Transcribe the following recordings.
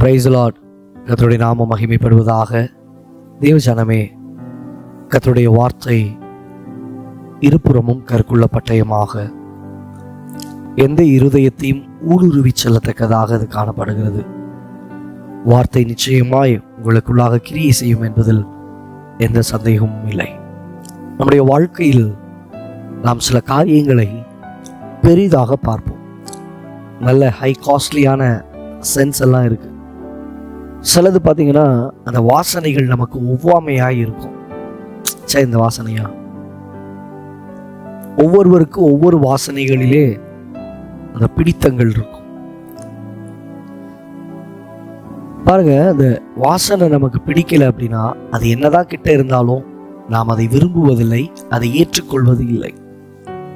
Price Lord கத்தருடைய நாம மகிமைப்படுவதாக. தேவ ஜனமே வார்த்தை இருபுறமும் கற்குள்ள பட்டயமாக. எந்த இருதயத்தையும் ஊடுருவி செல்லத்தக்கதாக அது காணப்படுகிறது. வார்த்தை நிச்சயமாய் உங்களுக்குள்ளாக கிரியை செய்யும் என்பதில் எந்த சந்தேகமும் இல்லை. நம்முடைய வாழ்க்கையில் நாம் சில காரியங்களை பெரிதாக பார்ப்போம். நல்ல ஹை காஸ்ட்லியான சென்ஸ் எல்லாம் இருக்கு. சிலது பார்த்தீங்கன்னா அந்த வாசனைகள் நமக்கு ஒவ்வாமையாக இருக்கும். சரி இந்த வாசனையா? ஒவ்வொருவருக்கும் ஒவ்வொரு வாசனைகளிலே அந்த பிடித்தங்கள் இருக்கும். பாருங்க அந்த வாசனை நமக்கு பிடிக்கல அப்படின்னா அது என்னதான் கிட்ட இருந்தாலும் நாம் அதை விரும்புவதில்லை அதை ஏற்றுக்கொள்வது இல்லை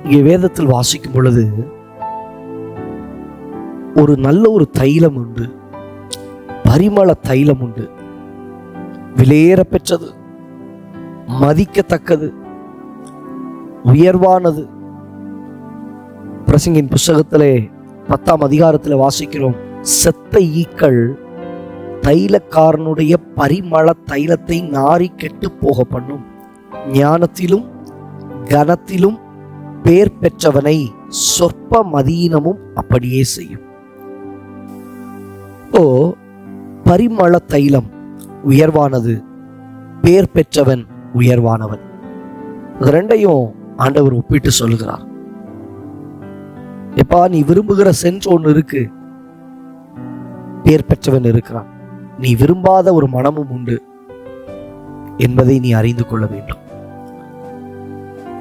இங்கே வேதத்தில் வாசிக்கும் பொழுது ஒரு நல்ல ஒரு தைலம் உண்டு பரிமள தைலம் உண்டு. விலையேற பெற்றது மதிக்கத்தக்கது. உயர்வானது. பிரசங்கின் புஸ்தகத்திலே பத்தாம் அதிகாரத்தில் வாசிக்கிறோம். செத்த ஈக்கள் தைலக்காரனுடைய பரிமள தைலத்தை நாரி கெட்டு போக பண்ணும். ஞானத்திலும் கனத்திலும் பேர் பெற்றவனை சொற்ப மதீனமும் அப்படியே செய்யும். ஓ பரிமள தைலம் உயர்வானது. பேர் பெற்றவன் உயர்வானவன். இது ரெண்டையும் ஆண்டவர் ஒப்பிட்டு சொல்லுகிறார். எப்பா நீ விரும்புகிற சென்ட் ஒன்று இருக்கு. பேர் பெற்றவன் இருக்கிறான். நீ விரும்பாத ஒரு மனமும் உண்டு என்பதை நீ அறிந்து கொள்ள வேண்டும்.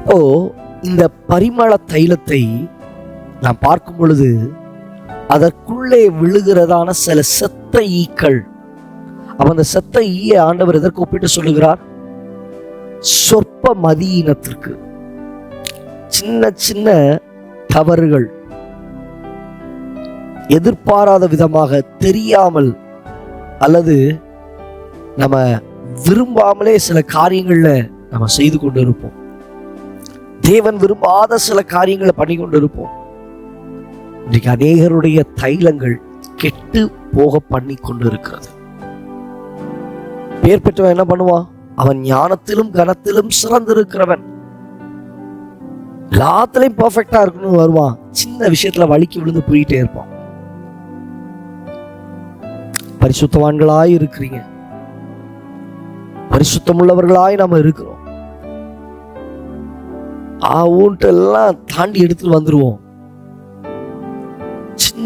ஓ இந்த பரிமள தைலத்தை நாம் பார்க்கும் பொழுது அதற்குள்ளே விழுகிறதான சில செத்த ஈக்கள். அப்ப அந்த செத்த ஈயை ஆண்டவர் எதற்கு ஒப்பிட்டு சொல்லுகிறார்? சொற்ப மதியினத்திற்கு. சின்ன சின்ன தவறுகள். எதிர்பாராத விதமாக தெரியாமல் அல்லது நம்ம விரும்பாமலே சில காரியங்கள்ல நம்ம செய்து கொண்டு இருப்போம் தேவன் விரும்பாத சில காரியங்களை பண்ணி கொண்டு இருப்போம் இன்றைக்கு அநேகருடைய தைலங்கள் கெட்டு போக பண்ணி கொண்டு இருக்கிறது பேர் பெற்றவன் என்ன பண்ணுவான்? அவன் ஞானத்திலும் கனத்திலும் சிறந்திருக்கிறவன். எல்லாத்துலயும் பர்ஃபெக்டா இருக்கணும்னு வருவான். சின்ன விஷயத்துல வலிக்கு விழுந்து போயிட்டே இருப்பான். பரிசுத்தவான்களாய் இருக்கிறீங்க. பரிசுத்தம் உள்ளவர்களாய் நாம இருக்கிறோம். ஆ ஊன்ட்டு எல்லாம் தாண்டி எடுத்துட்டு வந்துருவோம்.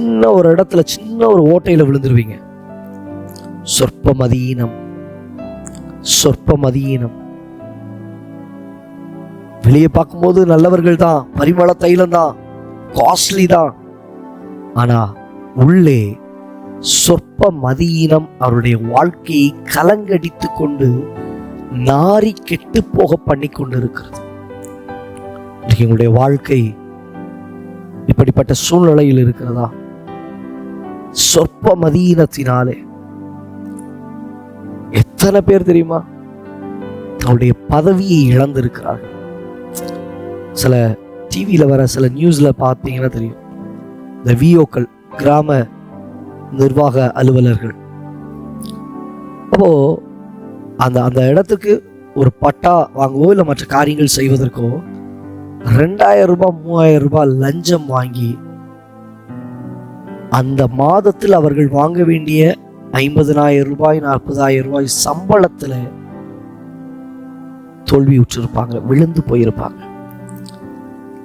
சின்ன ஒரு இடத்துல சின்ன ஒரு ஓட்டையில விழுந்துருவீங்க. சொற்ப மதியீனம் சொற்ப மதியீனம் வெளியே பார்க்கும்போது நல்லவர்கள் தான் பரிமள தைலம் தான் காஸ்ட்லி தான். ஆனா உள்ளே சொற்ப மதியீனம் அவருடைய வாழ்க்கையை கலங்கடித்து கொண்டு நாரி கெட்டு போக பண்ணி கொண்டு இருக்கிறது உங்களுடைய வாழ்க்கை இப்படிப்பட்ட சூழ்நிலையில் இருக்கிறதா? சொற்ப மதீனத்தினாலே எத்தனை பேர் தெரியுமா? அவருடைய பதவியை இழந்திருக்கிறார்கள். சில டிவியில் வர சில நியூஸில் பார்த்தீங்கன்னா தெரியும். இந்த விஓக்கள் கிராம நிர்வாக அலுவலர்கள். அப்போ அந்த அந்த இடத்துக்கு ஒரு பட்டா வாங்கவோ இல்லை மற்ற காரியங்கள் செய்வதற்கோ ரெண்டாயிரம் ரூபாய் மூவாயிரம் ரூபாய் லஞ்சம் வாங்கி அந்த மாதத்தில் அவர்கள் வாங்க வேண்டிய ஐம்பதனாயிரம் ரூபாய் நாற்பதாயிரம் ரூபாய் சம்பளத்தில் தோல்வி உற்றிருப்பாங்க விழுந்து போயிருப்பாங்க.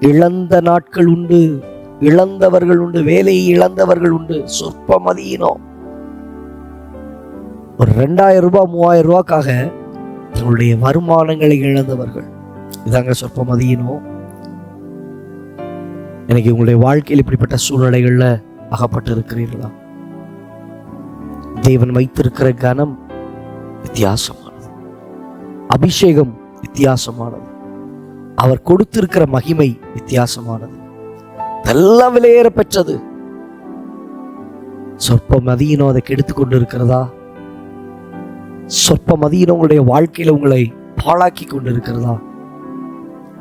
இழந்த நாட்கள் உண்டு இழந்தவர்கள் உண்டு வேலையை இழந்தவர்கள் உண்டு சொற்ப மதியினோ ஒரு ரெண்டாயிரம் ரூபாய் மூவாயிரம் ரூபாய்க்காக தங்களுடைய வருமானங்களை இழந்தவர்கள். இதாங்க சொற்ப மதியினோ எனக்கு உங்களுடைய வாழ்க்கையில் இப்படிப்பட்ட சூழ்நிலைகளில் அகப்பட்டு இருக்கிறீர்களா தேவன் வைத்திருக்கிற கனம் வித்தியாசமானது. அபிஷேகம் வித்தியாசமானது. அவர் கொடுத்திருக்கிற மகிமை வித்தியாசமானது. எல்லாம் விலையேற பெற்றது. சொற்ப மதியினோ அதை கெடுத்து கொண்டு இருக்கிறதா சொற்ப மதியினோ உங்களுடைய வாழ்க்கையில உங்களை பாழாக்கி கொண்டு இருக்கிறதா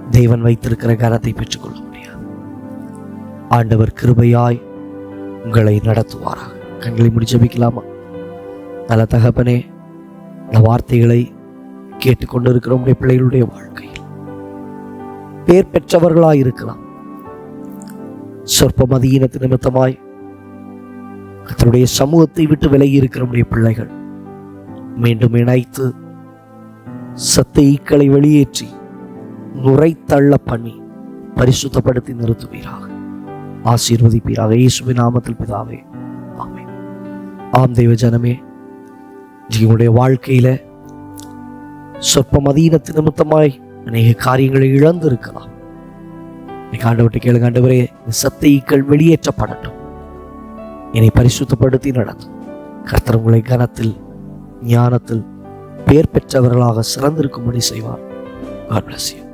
தேவன் வைத்திருக்கிற கனத்தை பெற்றுக்கொள்ள முடியாது. ஆண்டவர் கிருபையாய் உங்களை நடத்துவாராக. கண்களை முடி ஜெபிக்கலாமா? நல்ல தகப்பனே இந்த வார்த்தைகளை கேட்டுக்கொண்டிருக்கிற உடைய பிள்ளைகளுடைய வாழ்க்கையில். பேர் பெற்றவர்களாய் இருக்கலாம். சொற்ப மதியினத்து நிமித்தமாய் கர்த்தருடைய சமூகத்தை விட்டு விலகி இருக்கிற உடைய பிள்ளைகள். மீண்டும் இணைத்து சத்த ஈக்களை வெளியேற்றி நுரைத்தள்ள பண்ணி பரிசுத்தப்படுத்தி நிறுத்துவீராக. ஆசீர்வதிப்பீராக. இயேசுவின் நாமத்தில் பிதாவே. ஆமே ஆம் தெய்வ ஜனமே உங்களுடைய வாழ்க்கையில சொற்ப மதீனத்து நிமித்தமாய் அநேக காரியங்களை இழந்து இருக்கலாம் இன்னைக்கு ஆண்டவர்கிட்ட கேளுங்க ஆண்டவரே வெளியேற்றப்படட்டும். என்னை பரிசுத்தப்படுத்தி நடத்தும் கர்த்தர் உங்களை கனத்தில் ஞானத்தில் பேர் பெற்றவர்களாக சிறந்திருக்கும்படி செய்வார். God bless you.